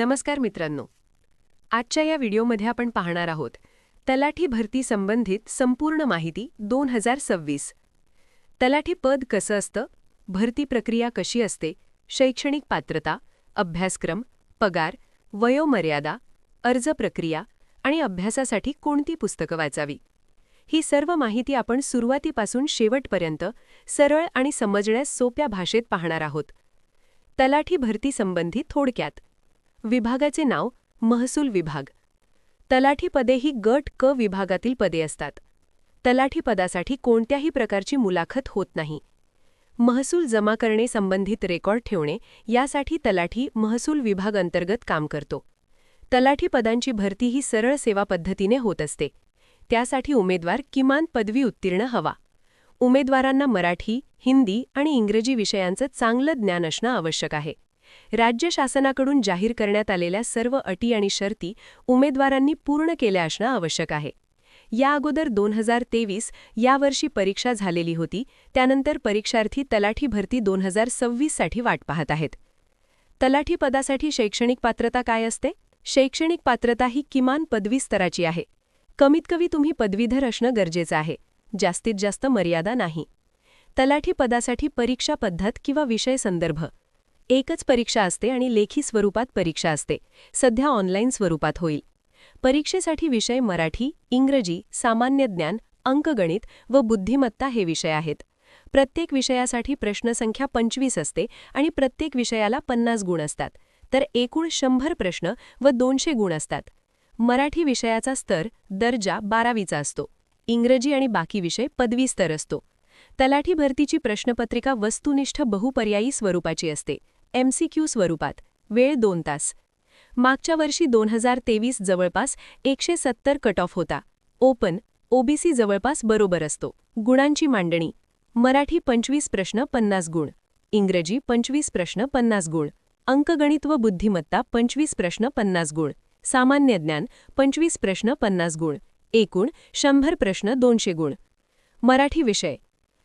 नमस्कार मित्रांनो. आजच्या या व्हिडिओमध्ये आपण पाहणार आहोत तलाठी भरती संबंधित संपूर्ण माहिती दोन हजार सव्वीस. तलाठी पद कसं असतं भरती प्रक्रिया कशी असते शैक्षणिक पात्रता अभ्यासक्रम पगार वयोमर्यादा अर्ज प्रक्रिया आणि अभ्यासासाठी कोणती पुस्तकं वाचावी? ही सर्व माहिती आपण सुरुवातीपासून शेवटपर्यंत सरळ आणि समजण्यास सोप्या भाषेत पाहणार आहोत. तलाठी भरती संबंधी थोडक्यात विभागाचे नाव महसूल विभाग. तलाठी पदे ही गट क विभागातील पदे असतात. तलाठी पदासाठी कोणत्याही प्रकारची मुलाखत होत नाही. महसूल जमा करणे संबंधित रेकॉर्ड ठेवणे यासाठी तलाठी महसूल विभाग अंतर्गत काम करतो. तलाठी पदांची भरती ही सरळ सेवा पद्धतीने होत असते. त्यासाठी उमेदवार किमान पदवी उत्तीर्ण हवा. उमेदवारांना मराठी हिंदी आणि इंग्रजी विषयांचं चांगलं ज्ञान असणं आवश्यक आहे. राज्य शासनाकडून जाहीर करण्यात आलेल्या सर्व अटी आणि शर्ती उमेदवारांनी पूर्ण केल्या असणं आवश्यक आहे. या अगोदर दोन हजार तेवीस यावर्षी परीक्षा झालेली होती त्यानंतर परीक्षार्थी तलाठी भरती दोन हजार सव्वीससाठी वाट पाहत आहेत. तलाठी पदासाठी शैक्षणिक पात्रता काय असते? शैक्षणिक पात्रता ही किमान पदवी स्तराची आहे. कमीत कमी तुम्ही पदवीधर असणं गरजेचं आहे. जास्तीत जास्त मर्यादा नाही. तलाठी पदासाठी परीक्षा पद्धत किंवा विषय संदर्भ. एकच परीक्षा असते आणि लेखी स्वरूपात परीक्षा असते. सध्या ऑनलाईन स्वरूपात होईल. परीक्षेसाठी विषय मराठी इंग्रजी सामान्य ज्ञान अंकगणित व बुद्धिमत्ता हे विषय आहेत. प्रत्येक विषयासाठी प्रश्नसंख्या पंचवीस असते आणि प्रत्येक विषयाला पन्नास गुण असतात. तर एकूण शंभर प्रश्न व दोनशे गुण असतात. मराठी विषयाचा स्तर दर्जा बारावीचा असतो. इंग्रजी आणि बाकी विषय पदवी स्तर असतो. तलाठी भरतीची प्रश्नपत्रिका वस्तुनिष्ठ बहुपर्यायी स्वरूपाची असते. एमसीक्यू स्वरूपात. वेळ दोन तास. मागच्या वर्षी दोन हजार तेवीस जवळपास एकशे सत्तर कट ऑफ होता ओपन ओबीसी जवळपास बरोबर असतो. गुणांची मांडणी. मराठी पंचवीस प्रश्न पन्नास गुण. इंग्रजी पंचवीस प्रश्न पन्नास गुण. अंकगणित व बुद्धिमत्ता पंचवीस प्रश्न पन्नास गुण. सामान्य ज्ञान पंचवीस प्रश्न पन्नास गुण. एकूण शंभर प्रश्न दोनशे गुण. मराठी विषय.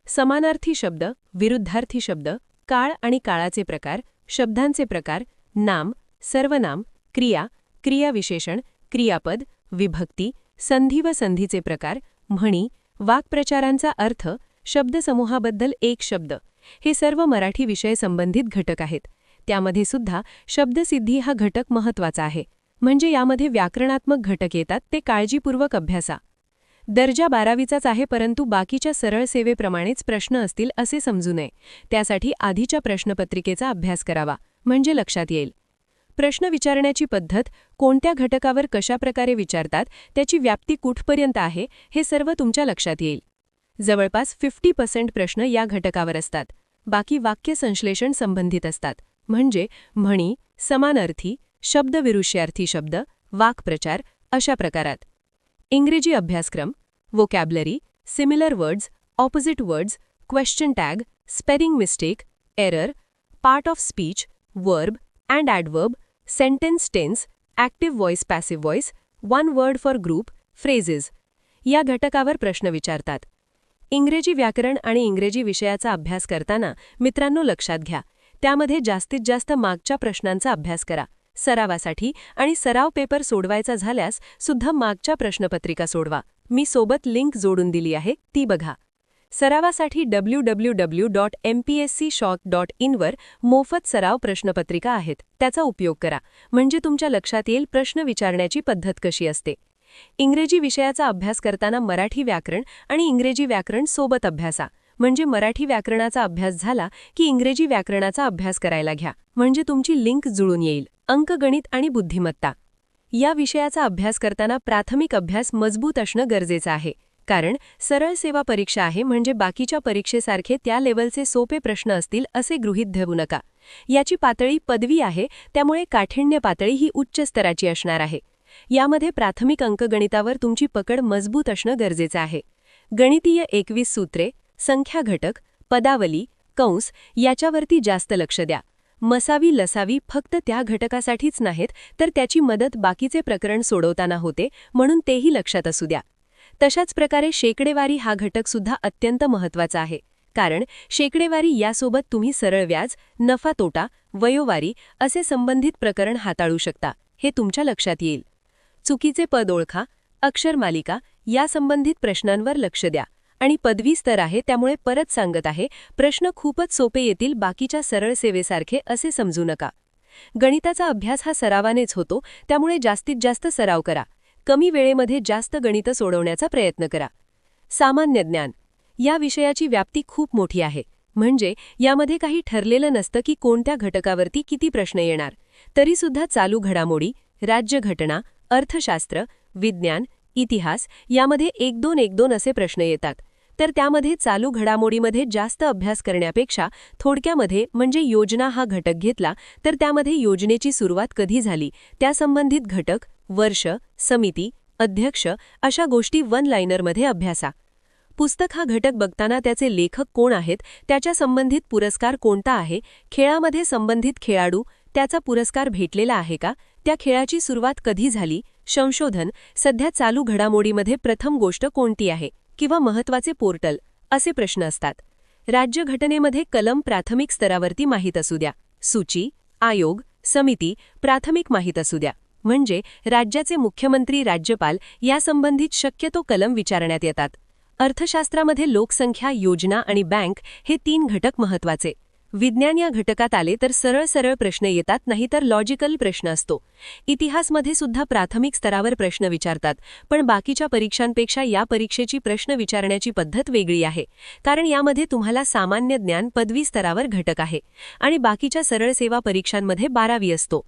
समानार्थी शब्द विरुद्धार्थी शब्द काळ आणि काळाचे प्रकार शब्दांचे प्रकार नाम सर्वनाम क्रिया क्रियाविशेषण क्रियापद विभक्ती संधी व संधीचे प्रकार म्हणी वाक्प्रचारांचा अर्थ शब्दसमूहाबद्दल एक शब्द. हे सर्व मराठी विषय संबंधित घटक आहेत. त्यामध्ये सुद्धा शब्दसिद्धी हा घटक महत्त्वाचा आहे. म्हणजे यामध्ये व्याकरणात्मक घटक येतात ते काळजीपूर्वक अभ्यासा. दर्जा बारावीचाच आहे परंतु बाकीच्या सरळ सेवेप्रमाणेच प्रश्न असतील असे समजू नये. त्यासाठी आधीच्या प्रश्नपत्रिकेचा अभ्यास करावा म्हणजे लक्षात येईल. प्रश्न विचारण्याची पद्धत कोणत्या घटकावर कशाप्रकारे विचारतात त्याची व्याप्ती कुठपर्यंत आहे हे सर्व तुमच्या लक्षात येईल. जवळपास फिफ्टी पर्सेंट प्रश्न या घटकावर असतात. बाकी वाक्य संश्लेषण संबंधित असतात म्हणजे म्हणी समानार्थी शब्दविरुष्यार्थी शब्द वाक्प्रचार अशा प्रकारात. इंग्रजी अभ्यासक्रम vocabulary similar words opposite words question tag spelling mistake error part of speech verb and adverb sentence tense active voice passive voice one word for group phrases या घटकावर प्रश्न विचारतात. इंग्रजी व्याकरण आणि इंग्रजी विषयाचा अभ्यास करताना मित्रांनो लक्षात घ्या. त्यामध्ये जास्तीत जास्त मागच्या प्रश्नांचा अभ्यास करा. सरावासाठी आणि सराव पेपर सोडवायचा झाल्यास सुद्धा मागच्या प्रश्नपत्रिका सोडवा. मी सोबत लिंक जोडून दिली आहे ती बघा. सरावासाठी W W W dot M P S C shock dot इनवर मोफत सराव प्रश्नपत्रिका आहेत त्याचा उपयोग करा. म्हणजे तुमच्या लक्षात येईल प्रश्न विचारण्याची पद्धत कशी असते. इंग्रजी विषयाचा अभ्यास करताना मराठी व्याकरण आणि इंग्रजी व्याकरण सोबत अभ्यासा. म्हणजे मराठी व्याकरणाचा अभ्यास झाला की इंग्रजी व्याकरणाचा अभ्यास करायला घ्या. म्हणजे तुमची लिंक जुळून येईल. अंकगणित आणि बुद्धिमत्ता. या विषयाचा अभ्यास करताना प्राथमिक अभ्यास मजबूत असणं गरजेचं आहे. कारण सरळ सेवा परीक्षा आहे म्हणजे बाकीच्या परीक्षेसारखे त्या लेवलचे सोपे प्रश्न असतील असे गृहीत धरू नका. याची पातळी पदवी आहे त्यामुळे काठिण्य पातळी ही उच्च स्तराची असणार आहे. यामध्ये प्राथमिक अंकगणितावर तुमची पकड मजबूत असणं गरजेचं आहे. गणितीय एकवीस सूत्रे संख्या घटक पदावली कंस याच्यावरती जास्त लक्ष द्या. मसावी लसावी फक्त त्या घटकासाठीच नाहीत तर त्याची मदत बाकीचे प्रकरण सोडवताना होते म्हणून तेही लक्षात असू द्या. तशाच प्रकारे शेकडेवारी हा घटक सुद्धा अत्यंत महत्त्वाचा आहे कारण शेकडेवारी यासोबत तुम्ही सरळ व्याज नफा तोटा वयोवारी असे संबंधित प्रकरण हाताळू शकता हे तुमच्या लक्षात येईल. चुकीचे पद ओळखा अक्षर मालिका या संबंधित प्रश्नांवर लक्ष द्या. आणि पदवी स्तर आहे त्यामुळे परत सांगत आहे प्रश्न खूपच सोपे येतील बाकीच्या सरळ सेवेसारखे असे समजू नका. गणिताचा अभ्यास हा सरावानेच होतो त्यामुळे जास्तीत जास्त सराव करा. कमी वेळेमध्ये जास्त गणितं सोडवण्याचा प्रयत्न करा. सामान्य ज्ञान. या विषयाची व्याप्ती खूप मोठी आहे. म्हणजे यामध्ये काही ठरलेलं नसतं की कोणत्या घटकावरती किती प्रश्न येणार. तरीसुद्धा चालू घडामोडी राज्यघटना अर्थशास्त्र विज्ञान इतिहास यामध्ये एक दोन एक दोन असे प्रश्न येतात. तर त्यामध्ये चालू घडामोडीमध्ये जास्त अभ्यास करण्यापेक्षा थोडक्यामध्ये म्हणजे योजना हा घटक घेतला तर त्यामध्ये योजनेची सुरुवात कधी झाली त्यासंबंधित घटक वर्ष समिती अध्यक्ष अशा गोष्टी वन लाईनरमध्ये अभ्यासा. पुस्तक हा घटक बघताना त्याचे लेखक कोण आहेत त्याच्या संबंधित पुरस्कार कोणता आहे खेळामध्ये संबंधित खेळाडू त्याचा पुरस्कार भेटलेला आहे का त्या खेळाची सुरुवात कधी झाली संशोधन सध्या चालू घडामोडीमध्ये प्रथम गोष्ट कोणती आहे किंवा महत्त्वाचे पोर्टल असे प्रश्न असतात. राज्यघटनेमध्ये कलम प्राथमिक स्तरावरती माहीत असू द्या. सूची आयोग समिती प्राथमिक माहीत असू द्या. म्हणजे राज्याचे मुख्यमंत्री राज्यपाल यासंबंधित शक्यतो कलम विचारण्यात येतात. अर्थशास्त्रामध्ये लोकसंख्या योजना आणि बँक हे तीन घटक महत्त्वाचे विज्ञान या घटकात आले तर सरळ सरळ प्रश्न येतात नाहीतर लॉजिकल प्रश्न असतो. इतिहासमध्ये सुद्धा प्राथमिक स्तरावर प्रश्न विचारतात पण बाकीच्या परीक्षांपेक्षा या परीक्षेची प्रश्न विचारण्याची पद्धत वेगळी आहे कारण यामध्ये तुम्हाला सामान्य ज्ञान पदवी स्तरावर घटक आहे आणि बाकीच्या सरळ सेवा परीक्षांमध्ये बारावी असतो.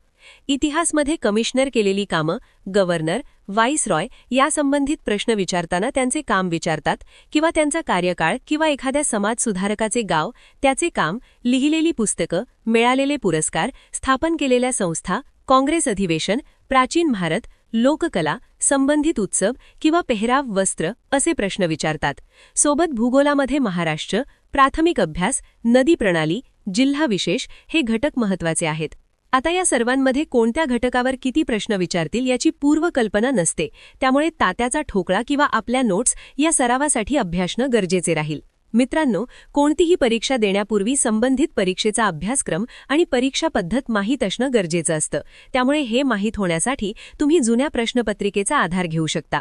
इतिहासमध्ये कमिशनर केलेली कामं गव्हर्नर व्हाईसरॉय यासंबंधित प्रश्न विचारताना त्यांचे काम विचारतात किंवा त्यांचा कार्यकाळ किंवा एखाद्या समाजसुधारकाचे गाव त्याचे काम लिहिलेली पुस्तकं मिळालेले पुरस्कार स्थापन केलेल्या संस्था काँग्रेस अधिवेशन प्राचीन भारत लोककला संबंधित उत्सव किंवा पेहराव वस्त्र असे प्रश्न विचारतात. सोबत भूगोलामध्ये महाराष्ट्र प्राथमिक अभ्यास नदी प्रणाली जिल्हा विशेष हे घटक महत्त्वाचे आहेत. आता या सर्वांमध्ये कोणत्या घटकावर किती प्रश्न विचारतील याची पूर्वकल्पना नसते. त्यामुळे तात्याचा ठोकळा किंवा आपल्या नोट्स या सरावासाठी अभ्यासणं गरजेचे राहील. मित्रांनो कोणतीही परीक्षा देण्यापूर्वी संबंधित परीक्षेचा अभ्यासक्रम आणि परीक्षा पद्धत माहीत असणं गरजेचं असतं. त्यामुळे हे माहीत होण्यासाठी तुम्ही जुन्या प्रश्नपत्रिकेचा आधार घेऊ शकता.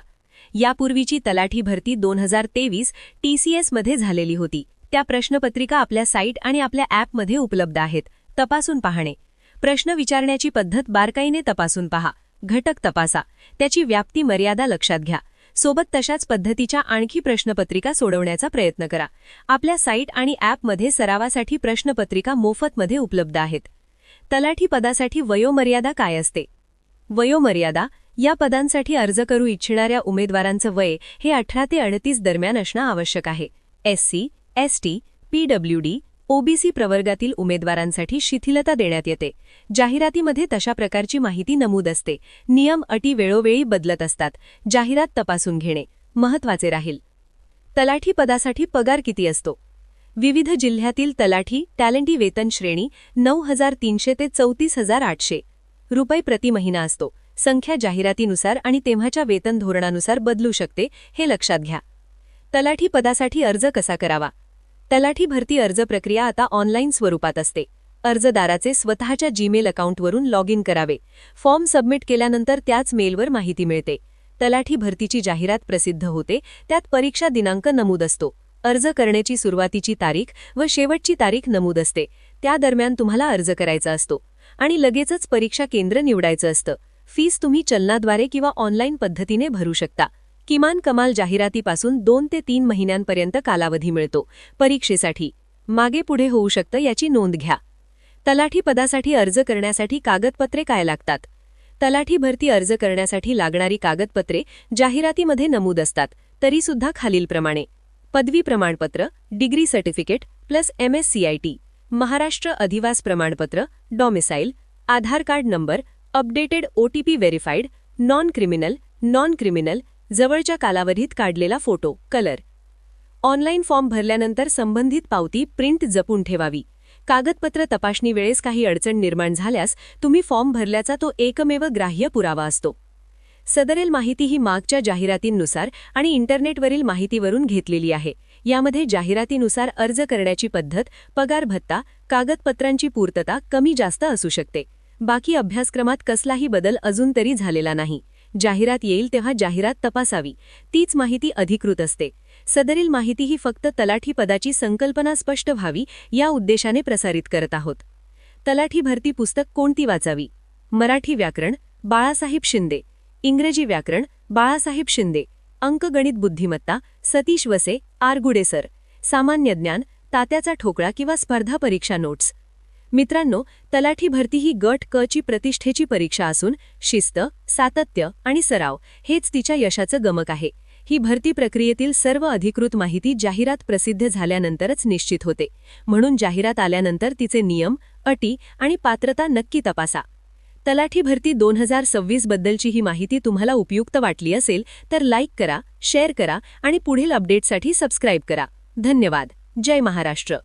यापूर्वीची तलाठी भरती दोन हजार तेवीस टीसीएसमध्ये झालेली होती. त्या प्रश्नपत्रिका आपल्या साईट आणि आपल्या ॲपमध्ये उपलब्ध आहेत. तपासून पाहणे. प्रश्न विचारण्याची पद्धत बारकाईने तपासून पहा. घटक तपासा. त्याची व्याप्ती मर्यादा लक्षात घ्या. सोबत तशाच पद्धतीच्या आणखी प्रश्नपत्रिका सोडवण्याचा प्रयत्न करा. आपल्या साईट आणि ॲपमध्ये सरावासाठी प्रश्नपत्रिका मोफतमध्ये उपलब्ध आहेत. तलाठी पदासाठी वयोमर्यादा काय असते? वयोमर्यादा या पदांसाठी अर्ज करू इच्छिणाऱ्या उमेदवारांचं वय हे अठरा ते अडतीस दरम्यान असणं आवश्यक आहे. एससी एसटी पीडब्ल्यूडी ओबीसी प्रवर्गातील उमेदवारांसाठी शिथिलता देण्यात येते. जाहिरातीमध्ये तशा प्रकारची माहिती नमूद असते. नियम अटी वेळोवेळी बदलत असतात. जाहिरात तपासून घेणे महत्त्वाचे राहील. तलाठी पदासाठी पगार किती असतो? विविध जिल्ह्यातील तलाठी टॅलेंटी वेतन श्रेणी नऊ हजार तीनशे ते चौतीस हजार आठशे रुपये प्रति महिना असतो. संख्या जाहिरातीनुसार आणि तेव्हाच्या वेतन धोरणानुसार बदलू शकते हे लक्षात घ्या. तलाठी पदासाठी अर्ज कसा करावा? तलाठी भरती अर्ज प्रक्रिया आता ऑनलाईन स्वरूपात असते. अर्जदाराचे स्वतःच्या जीमेल अकाउंटवरून लॉग इन करावे. फॉर्म सबमिट केल्यानंतर त्याच मेलवर माहिती मिळते. तलाठी भरतीची जाहिरात प्रसिद्ध होते त्यात परीक्षा दिनांक नमूद असतो. अर्ज करण्याची सुरुवातीची तारीख व शेवटची तारीख नमूद असते. त्या दरम्यान तुम्हाला अर्ज करायचा असतो. आणि लगेचच परीक्षा केंद्र निवडायचं असतं. फीस तुम्ही चलनाद्वारे किंवा ऑनलाईन पद्धतीने भरू शकता. किमान कमाल जाहिरातीपासून दोन ते तीन महिन्यांपर्यंत कालावधी मिळतो. परीक्षेसाठी. मागे पुढे होऊ शकतं याची नोंद घ्या. तलाठी पदासाठी अर्ज करण्यासाठी कागदपत्रे काय लागतात? तलाठी भरती अर्ज करण्यासाठी लागणारी कागदपत्रे जाहिरातीमध्ये नमूद असतात तरीसुद्धा खालीलप्रमाणे. पदवी प्रमाणपत्र degree certificate plus MSCIT Maharashtra अधिवास प्रमाणपत्र domicile Aadhaar card number updated OTP verified non criminal non criminal जवळच्या कालावधीत काढलेला फोटो कलर. ऑनलाईन फॉर्म भरल्यानंतर संबंधित पावती प्रिंट जपून ठेवावी. कागदपत्र तपासणी वेळेस काही अडचण निर्माण झाल्यास तुम्ही फॉर्म भरल्याचा तो एकमेव ग्राह्य पुरावा असतो. सदरेल माहिती ही मागच्या जाहिरातींनुसार आणि इंटरनेटवरील माहितीवरून घेतलेली आहे. यामध्ये जाहिरातीनुसार अर्ज करण्याची पद्धत पगार भत्ता कागदपत्रांची पूर्तता कमी जास्त असू शकते. बाकी अभ्यासक्रमात कसलाही बदल अजून तरी झालेला नाही. जाहिरात येईल तेव्हा जाहिरात तपासावी. तीच माहिती अधिकृत असते. सदरील माहिती ही फक्त तलाठी पदाची संकल्पना स्पष्ट व्हावी या उद्देशाने प्रसारित करत आहोत. तलाठी भरती पुस्तक कोणती वाचावी? मराठी व्याकरण बाळासाहेब शिंदे. इंग्रजी व्याकरण बाळासाहेब शिंदे. अंकगणित बुद्धिमत्ता सतीश वसे आरगुडे सर सामान्य ज्ञान तात्याचा ठोकळा किंवा स्पर्धा परीक्षा नोट्स. मित्रांनो तलाठी भरती ही गट क ची प्रतिष्ठेची परीक्षा असून शिस्त सातत्य आणि सराव हेच तिच्या यशाचं गमक आहे. ही भरती प्रक्रियेतील सर्व अधिकृत माहिती जाहिरात प्रसिद्ध झाल्यानंतरच निश्चित होते. म्हणून जाहिरात आल्यानंतर तिचे नियम अटी आणि पात्रता नक्की तपासा. तलाठी भरती दोन हजार सव्वीस बद्दलची ही माहिती तुम्हाला उपयुक्त वाटली असेल तर लाईक करा शेअर करा आणि पुढील अपडेटसाठी सबस्क्राईब करा. धन्यवाद. जय महाराष्ट्र.